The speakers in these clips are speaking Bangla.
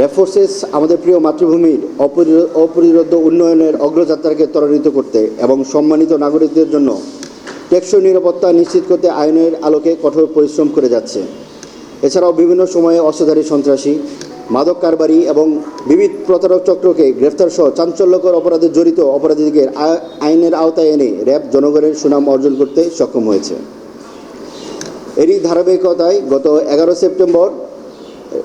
রেফোর্সেস আমাদের প্রিয় মাতৃভূমির অপরিরোধ উন্নয়নের অগ্রযাত্রাকে ত্বরান্বিত করতে এবং সম্মানিত নাগরিকদের জন্য টেকসই নিরাপত্তা নিশ্চিত করতে আইনের আলোকে কঠোর পরিশ্রম করে যাচ্ছে। এছাড়াও বিভিন্ন সময়ে অস্ত্রধারী সন্ত্রাসী, মাদক কারবারি এবং বিবিধ প্রতারক চক্রকে গ্রেফতারসহ চাঞ্চল্যকর অপরাধে জড়িত অপরাধীদের আইনের আওতায় এনে র্যাব জনগণের সুনাম অর্জন করতে সক্ষম হয়েছে। এরই ধারাবাহিকতায় গত এগারো সেপ্টেম্বর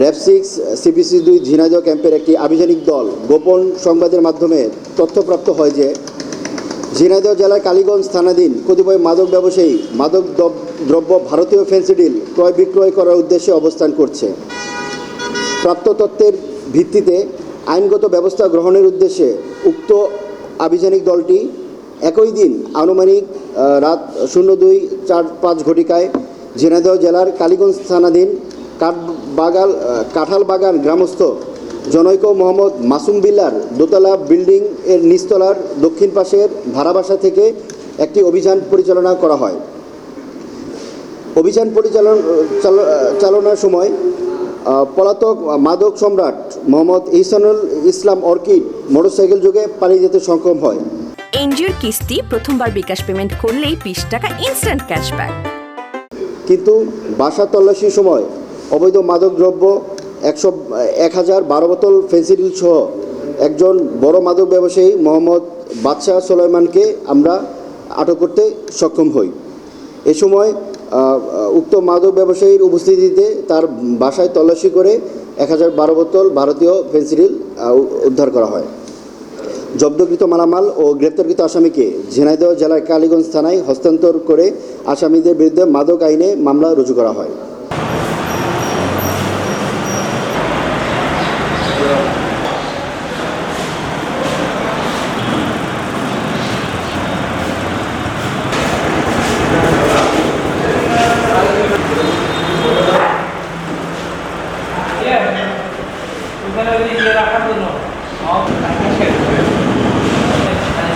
র্যাব সিক্স সিপিসি দুই ঝিনাইদহ ক্যাম্পের একটি আভিযানিক দল গোপন সংবাদের মাধ্যমে তথ্যপ্রাপ্ত হয় যে ঝিনাইদহ জেলার কালীগঞ্জ থানাধীন কতিপয় মাদক ব্যবসায়ী, মাদক দ্রব্য ভারতীয় ফেন্সিডিল ক্রয় বিক্রয় করার উদ্দেশ্যে অবস্থান করছে। প্রাপ্ত তথ্যের ভিত্তিতে আইনগত ব্যবস্থা গ্রহণের উদ্দেশ্যে উক্ত আভিযানিক দলটি একই দিন আনুমানিক রাত শূন্য দুই চার পাঁচ ঘটিকায় ঝিনাইদহ জেলার কালীগঞ্জ থানাধীন কাঠবাগাল কাঁঠালবাগান গ্রামস্থ জনৈক মোহাম্মদ মাসুম বিল্লার দোতলা বিল্ডিং এর নিচতলার দক্ষিণ পাশের ভাড়াবাসা থেকে একটি অভিযান পরিচালনা করা হয়। অভিযান পরিচালন চালনার সময় পলাতক মাদক সম্রাট মোহাম্মদ ইহসানুল ইসলাম অর্কিড মোটরসাইকেল যোগে পালিয়ে যেতে সক্ষম হয়। এনজিওর কিস্তি প্রথমবার বিকাশ পেমেন্ট করলেই বিশ টাকা ইনস্ট্যান্ট ক্যাশব্যাক কিন্তু বাসা তল্লাশির সময় অবৈধ মাদকদ্রব্য একশো, এক হাজার বারো বোতল ফেন্সিডিল সহ একজন বড় মাদক ব্যবসায়ী মোহাম্মদ বাদশাহ সোলাইমানকে আমরা আটক করতে সক্ষম হই। এ সময় উক্ত মাদক ব্যবসায়ীর উপস্থিতিতে তার বাসায় তল্লাশি করে এক হাজার বারো বোতল ভারতীয় ফেন্সিডিল উদ্ধার করা হয়। জব্দকৃত মালামাল ও গ্রেপ্তারকৃত আসামিকে ঝিনাইদহ জেলার কালীগঞ্জ থানায় হস্তান্তর করে আসামিদের বিরুদ্ধে মাদক আইনে মামলা রুজু করা হয়।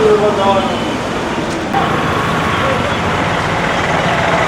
Thank.